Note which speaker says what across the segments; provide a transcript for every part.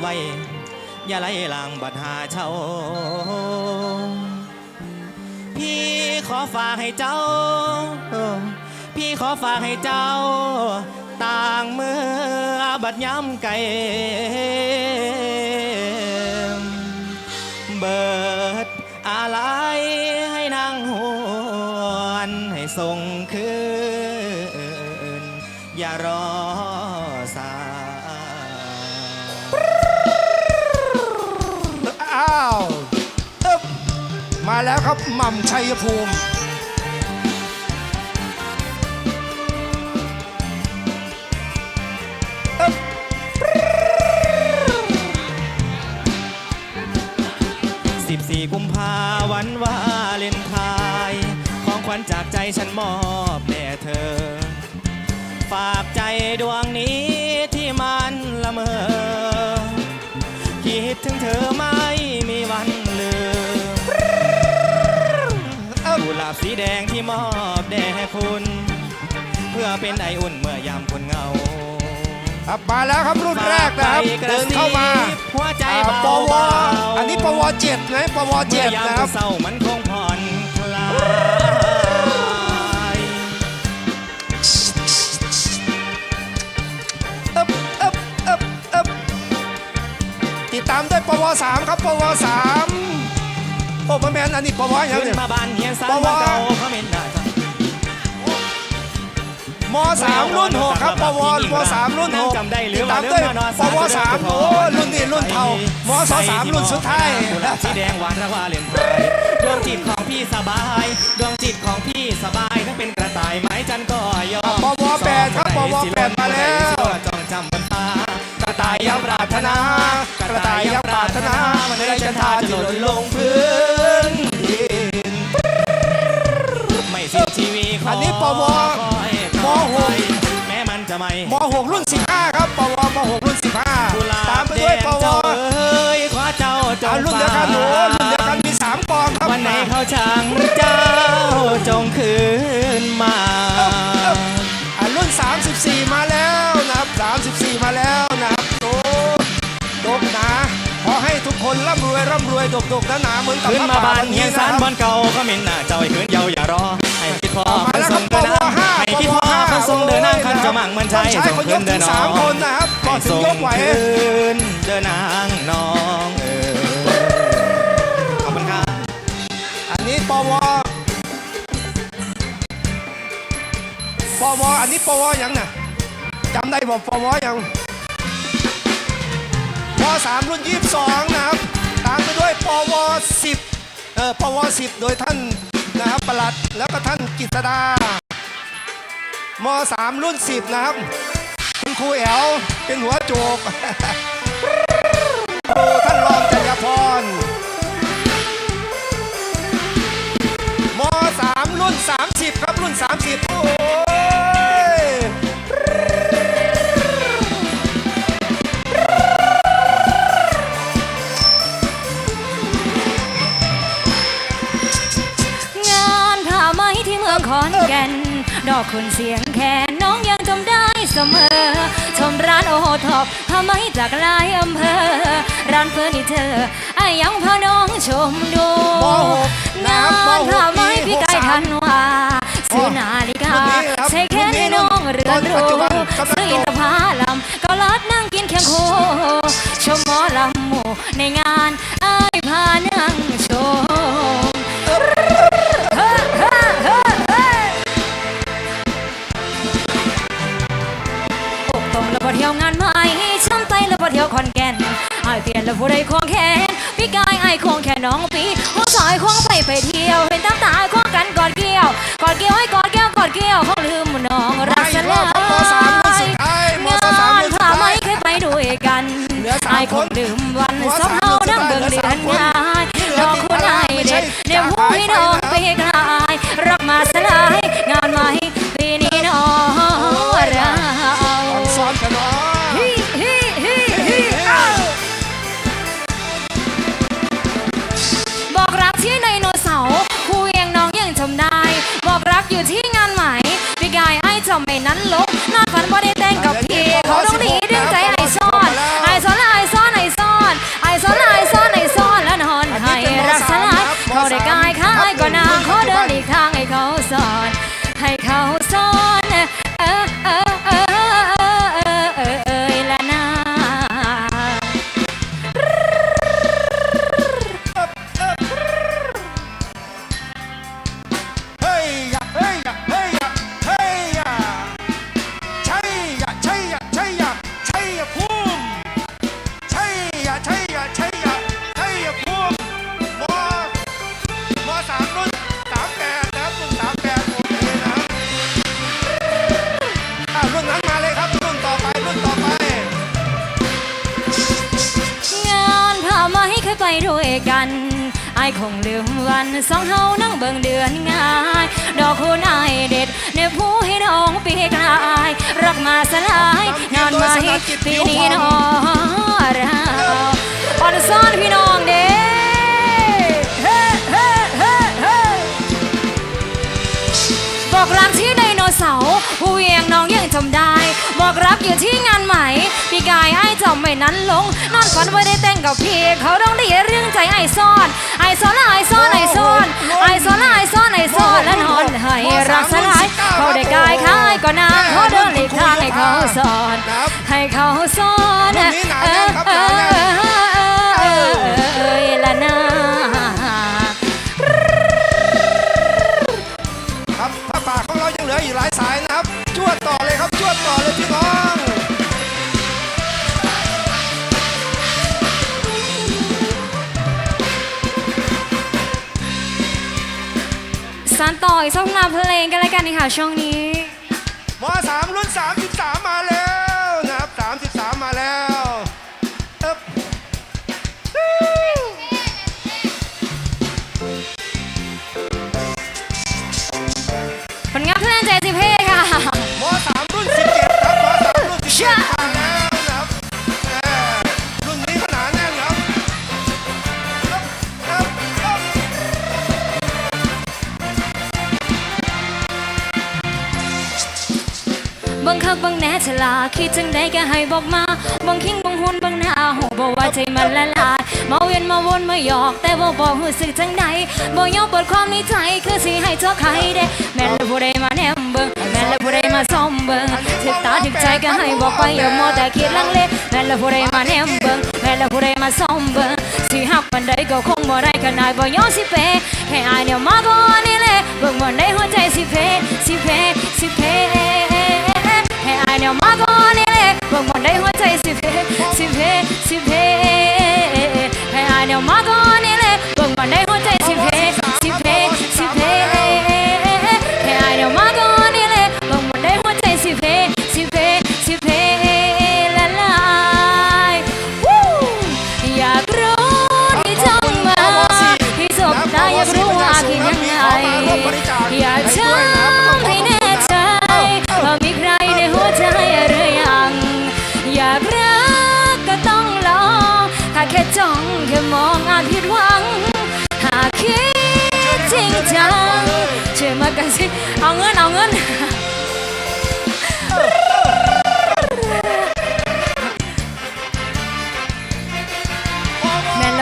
Speaker 1: ไว้ อย่าไล่ลางบัดหาเช่าพี่ขอฝากให้เจ้า พี่ขอฝากให้เจ้า ต่างเมื่อบัดย้ำไก่เบิดอะไรให้นางหวนให้ส่ง
Speaker 2: แล้วครับหม่ำชัยภูมิ
Speaker 1: 14กุมภาวันวาเลนไทน์ของขวัญจากใจฉันมอบแด่เธอ ฝากใจดวงนี้ที่มันละเมอคิดถึงเธอม่มี บสีแดงที่มอบแด่คุณ เพื่อเป็นไออุ่นเมื่อยามคนเหงา
Speaker 2: ครับมาแล้วครับรุ่นแรกนะครับ
Speaker 1: ฝากไปกระ
Speaker 2: เดิน
Speaker 1: ซิบ
Speaker 2: เข้ามา
Speaker 1: หัวใจ
Speaker 2: อ่า
Speaker 1: เบา
Speaker 2: ปว
Speaker 1: ๆ
Speaker 2: อันนี้ปวเจ็ดนะปวเจ็
Speaker 1: เมื่
Speaker 2: ด
Speaker 1: อยาม
Speaker 2: นะครับ
Speaker 1: เศร้ามันคงผ่อนคลาย
Speaker 2: อึ๊บอึ๊บอึ๊บอึ๊บติดตามด้วยปวสามครับปวสาม โอ้แมนอันนี้ปวยัง
Speaker 1: ขึ้น
Speaker 2: เนี่ย
Speaker 1: มาบานเฮียนสาร
Speaker 2: ปว
Speaker 1: มาเก่าเขาเม็นหน้าจ้ะ
Speaker 2: มสามรุ่นหกครับปวมสามรุ่นหก
Speaker 1: จำได้หรือ
Speaker 2: ติด
Speaker 1: ว่า
Speaker 2: ตามด้วย
Speaker 1: เรื่องนอน
Speaker 2: ปวสามโอ้รุ่นนี้รุ่นเท่ามสสามรุ่นสุดท้าย
Speaker 1: กุหลาบสีแดงหวานระว่าเลียนไทยดวงจิตของพี่สบาย ดวงจิตของพี่สบายทั้งเป็นกระต่ายไม้จันก็ยอม
Speaker 2: ปวแปดครับปวแปดมาแล้ว
Speaker 1: จองจำบนฟ้ากระต่ายยับปรารถนา
Speaker 2: กระต่ายยับปรารถนา
Speaker 1: มันได้จันทราจะหล่นลงพื้น
Speaker 2: อันนี้ปว
Speaker 1: คอย
Speaker 2: มหก
Speaker 1: แม้มันจะไม่
Speaker 2: มหกรุ่นสิบห้าครับปวมหกรุ่นสิบห้า
Speaker 1: กุหลา
Speaker 2: ตาม
Speaker 1: บ
Speaker 2: ไป
Speaker 1: แด
Speaker 2: ด้วย
Speaker 1: ง
Speaker 2: ปว
Speaker 1: เจ้าเอ้ยขอเจ้าจ
Speaker 2: อ่างรุ่นเดียวกันโอ้รุ่นเดียวกันมีสามกองครับ
Speaker 1: วันไหนเขาช่างเจ้าจงคืนมา
Speaker 2: อ่ารุ่น 34 มาแล้วนะครับ34 มาแล้วนะครับโอ้ดกหนาขอให้ทุกคนร่ำรวยร่ำรวยดกดกหนาหนาเหมือนกับ
Speaker 1: ขึ้น
Speaker 2: พระ
Speaker 1: มา
Speaker 2: ป่า
Speaker 1: บ้าน
Speaker 2: วัน
Speaker 1: เฮี
Speaker 2: นี้
Speaker 1: ยน
Speaker 2: นะ
Speaker 1: สาร
Speaker 2: ครับ
Speaker 1: บอนเก่าเขาเม็นหน้าเจ้าให้คืนเยาอย่ารอให้คิ ดพอ
Speaker 2: มาแล้วครับ
Speaker 1: เดิน
Speaker 2: ปวห้า
Speaker 1: ให้คิดพอ
Speaker 2: ปวห้า
Speaker 1: เขาส่งเดินนางคันจะมั่งมันใช่
Speaker 2: ใช้คนยกถึงสามคนนะครับก็ถึงยกไหว
Speaker 1: ให้ส่งคืนเดินนางน้องเออขอบคุณครับ
Speaker 2: อันนี้ปวปวอันนี้ปวยังน่ะจำได้บอกปวยังปสามรุ่นยี่สิบสองนะครับตามไปด้วยปวสิบเออปวสิบโดยท่าน นะครับประหลัดแล้วก็ท่านกิตดามสามรุ่นสิบนะครับ คุณครูแอลเป็นหัวโจกดูท่านรอง คุ
Speaker 3: ณเสียงแคนน้องยังจำได้เสมอ ชมร้านโอท็อปผ้าไหมจากหลายอำเภอ ร้านเฟอร์นิเจอร์ไอ้ยังพาน้องชมดู
Speaker 2: มหก
Speaker 3: งา
Speaker 2: นะครับ
Speaker 3: นผ้าไหม
Speaker 2: มหก
Speaker 3: พี่ไก่
Speaker 2: ปี
Speaker 3: ทันว่าซื้อนาฬิกา
Speaker 2: รุ่นนี้ครับ
Speaker 3: ใช้แค่ให้น้องเรือนห
Speaker 2: รุ่นนี้
Speaker 3: รู
Speaker 2: ปัจจุบันกำลัง
Speaker 3: ซื้ออินทผลัมก็ลัดนั่ง แล้วผู้ใดของแขนพี่กายไอายคงแค่น้องปีหัวสายควงไปไปเที่ยว เห็นตั้งตาควงกันกอดเกี่ยว กอดเกี่ยวให้กอดแก้วกอดเกี่ยว อก
Speaker 2: รั
Speaker 3: ก
Speaker 2: อ
Speaker 3: ยู่ที่งาน กันไอายคงลืมวันสองเฮานั่งเบิ่งเดือนง่าย ดอกคุณอายเด็ดเนผู้ให้น้องปีกลาย รักมาสลายงานมาให้ปีนี้น้อเราอ่อนซ้อนพี่น้องเด้เฮ้เฮ้เฮ้เฮ้บอกรัก ผู้เวียงน้องยังจำได้ บอกรักอยู่ที่งานใหม่ พี่กายไอ้ายจำไม่นั้นลง นอนฝันว่าได้แต่งกับพี่ เขาต้องได้เรื่องใจไอ้ซ่อนไอ้ซ่อนและไอ้ซ่อนไอ้ซ่อนไอ้ซ่อนและไอ้ซ่อนไอ้ซ่อนและนอนให้รักสลายเขาได้กายข้ายก็นางเขาเดินหลีกทางให้เขาสอน
Speaker 2: ครับ
Speaker 3: ให้เขาสอน
Speaker 2: รุ่นนี้หนาแน่นครับหนาแน่น
Speaker 3: เอ้ยละนาา
Speaker 2: กของเรายังเหลืออีกหลายสายนะครับจวดต่อเลยครับจวดต่อเลยพี่น้อง
Speaker 3: สานต่ออีกสักงานเพลงกันแล้วกันนะคะช่วงนี้
Speaker 2: มสามรุ่น33ม
Speaker 3: ฉลาคิดจังใดก็ให้บอกมาบังคิงบังหุ่นบังหน้าหูบอกว่าใจมันละลายมาเวียนมาวนมาหยอก แต่บ่าบอกรู้สึกจังใดบ่ยอมเปิดความในใจคือสิให้เจ้าใครเด้แม่และผู้ใดมาแนมเบิ่งแม่และผู้ใดมาซ่อมเบิ่งถึกตาถึกใจก็ให้บอกไปอย่ามัวแต่คิดลังเลแม่และผู้ใดมาแนมเบิ่งแม่และผู้ใดมาซ่อมเบิ่งสิหักปานใดก็คงบ่ได้ขนาดบ่ยอมสิเปแค่อายเนี่ยมาก่อนนี่แหละเบิ่งมันได้หัวใจสิเพสิเพสิเพ ให้อายเนี่ยมาก่อนนี่เลยบิ่งมันได้หัวใจสิเพสิเพสิเพให้อายเนี่ยมาก่อนนี่เลยบิ่งมันได้หัวใจสิเพ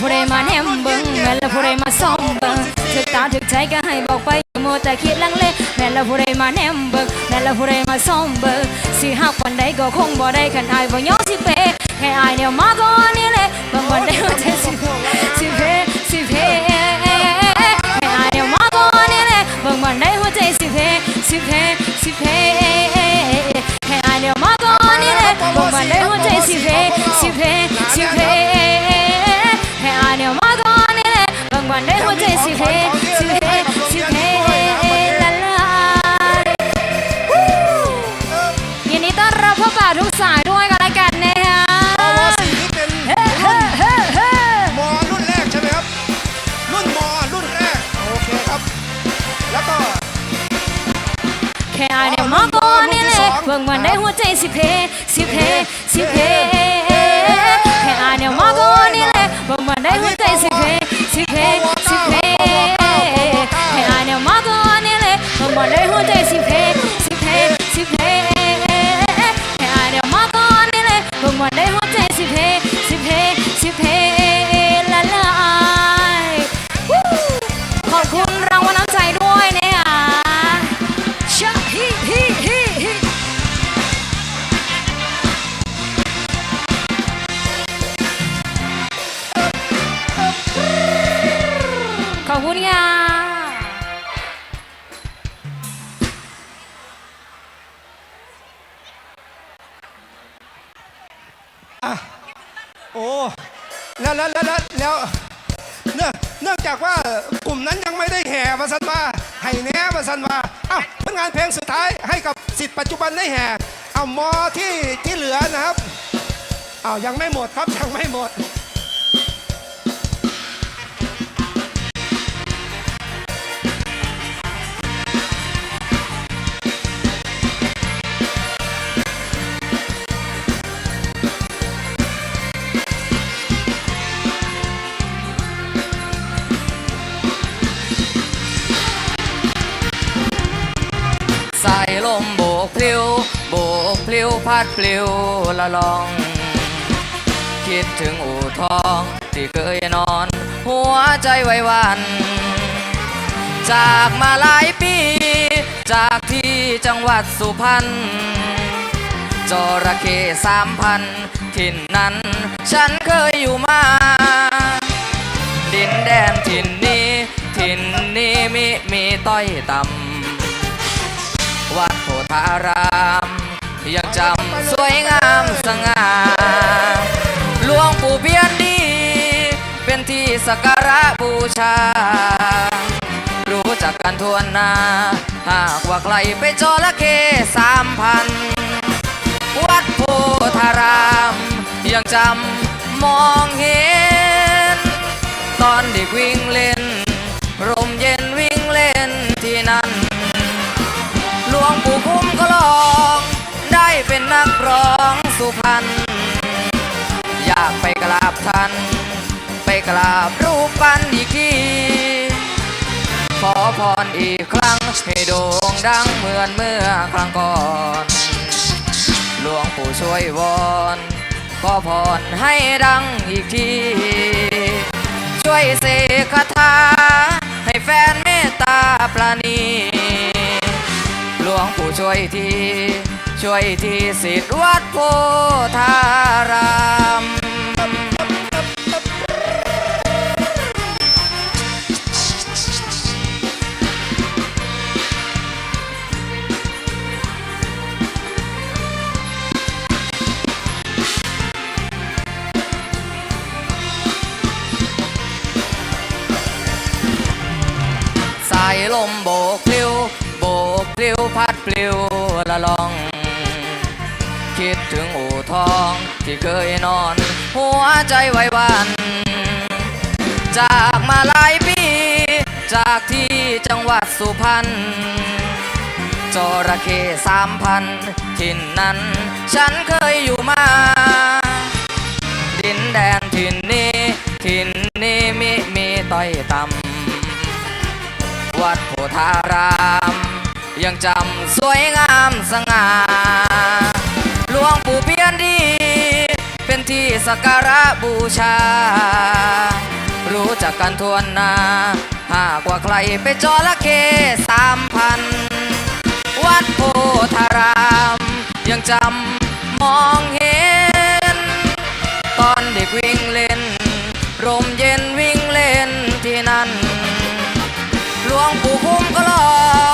Speaker 3: ผู้ใดมาแนมเบิ่งแม่นละผู้ใดมาซ่อมเบิ่งถึกตาถึกใจก็ให้บอกไปอย่ามัวแต่คิดลังเลแม่นละผู้ใดมาแนมเบิ่งแม่นละผู้ใดมาซ่อมเบิ่งสิหักวันใดก็คงบ่ได้คันอายบ่ยอมสิเปแค่อายเนี่ยมาก่อนนี่แหละบางวันได้ว่าจะสิสิเพสิเพแค่อายเนี่ยมาก่อนนี่แหละบางวันได้หัวใจสิเพสิเพสิเพแค่อายเนี่ยมาก่อนนี่แหละบางวันได้หัวใจสิเพสิเพสิเพ นี่แหละบางวันได้หัวใจสิเพสิเพสิเพ แล้ว
Speaker 2: แล้ว
Speaker 3: แล้วแล้วเนื่องเนื่องจา
Speaker 2: กว่ากลุ่มนั้นยังไม่ได้แห่มาสันมาให้แหน่มาสันมาอ้าวผลงานเพลงสุดท้ายให้กับสิทธิ์ปัจจุบันได้แห่เอามอที่ที่เหลือนะครับอ้าวยังไม่หมดครับยังไม่หมด ลมโบก
Speaker 4: พลิวโบกพลิวพัดปลิวละลอง คิดถึงอู่ทองที่เคยนอน หัวใจไว้วัน จากมาหลายปี จากที่จังหวัดสุพรรณจระเข้สามพันถิ่นนั้น ฉันเคยอยู่มา ดินแดนถิ่นนี้ ถิ่นนี้มีมีต้อยต่ำ วัดโพธารามยังจำสวยงามสง่าหลวงปู่เพียนดี เป็นที่สักการะบูชา รู้จักกันทวนนาหากว่าใครไปจระเข้สามพันวัดโพธารามยังจำมองเห็น ตอนเด็กวิ่งเล่น ร่มเย็นวิ่งเล่นที่นั่น นนักร้องสุพรรณอยากไปกราบท่าน ไปกราบรูปปั้นอีกทีขอพรอีกครั้งให้โด่งดังเหมือนเมื่อครั้งก่อน หลวงปู่ช่วยวอนขอพรให้ดังอีกที ช่วยเสกคาถาให้แฟนเมตตาปราณี หลวงปู่ช่วยที ช่วยทีสิทธิ์วัดโพธารามสายลมโบกปลิวโบกปลิวพัดปลิวละลอง คิดถึงอู่ทอง ที่เคยนอน หัวใจไว้วัน จากมาหลายปี จากที่จังหวัดสุพรรณจระเข้สามพันถิ่นนั้น ฉันเคยอยู่มา ดินแดนถิ่นนี้ ถิ่นนี้มีมีต้อยต่ำวัดโพธาราม ยังจำสวยงามสง่า สักการะบูชา รู้จักกันทวนนาหากว่าใครไปจอระเข้สามพัน วัดโพธาราม ยังจำมองเห็น ตอนเด็กวิ่งเล่นร่มเย็นวิ่งเล่นที่นั่น หลวงปู่คุ้มก็ลอ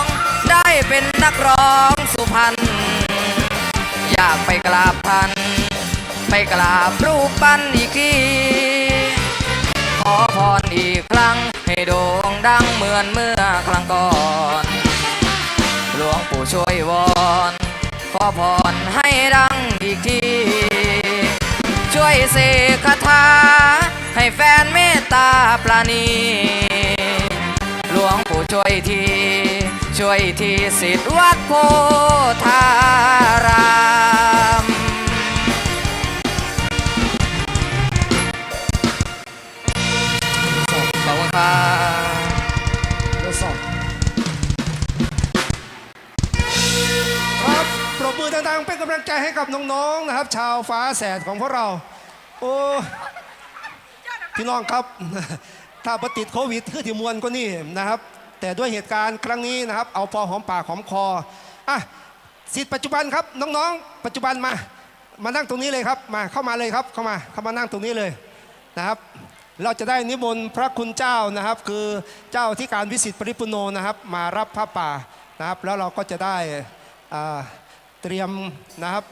Speaker 4: ง ได้เป็นนักร้องสุพรรณอยากไปกราบท่าน ไปกราบรูปปั้นอีกทีขอพรอีกครั้งให้โด่งดังเหมือนเมื่อครั้งก่อน หลวงปู่ช่วยวอน ขอพรให้ดังอีกที ช่วยเสกคาถาให้แฟนเมตตาปราณี หลวงปู่ช่วยที ช่วยทีสิทธิวัดโพธาราม
Speaker 2: ปรบมือดังเป็นกำลังใจให้กับน้องๆนะครับ ชาวฟ้าแสดของพวกเรา โอ้พี่น้องครับ ถ้าปติดโควิดคือที่มวลก็นี่นะครับ แต่ด้วยเหตุการณ์ครั้งนี้นะครับ เอาพอหอมปากหอมคออะสิทธิ์ปัจจุบันครับน้องๆ ปัจจุบันมา มานั่งตรงนี้เลยครับมาเข้ามาเลยครับเข้ามาเข้ามานั่งตรงนี้เลยนะครับ เราจะได้นิมนต์พระคุณเจ้านะครับ คือเจ้าที่การวิสิตปริปุโนนะครับ มารับพระป่านะครับ แล้วเราก็จะได้อ่า เตรียมนะครับ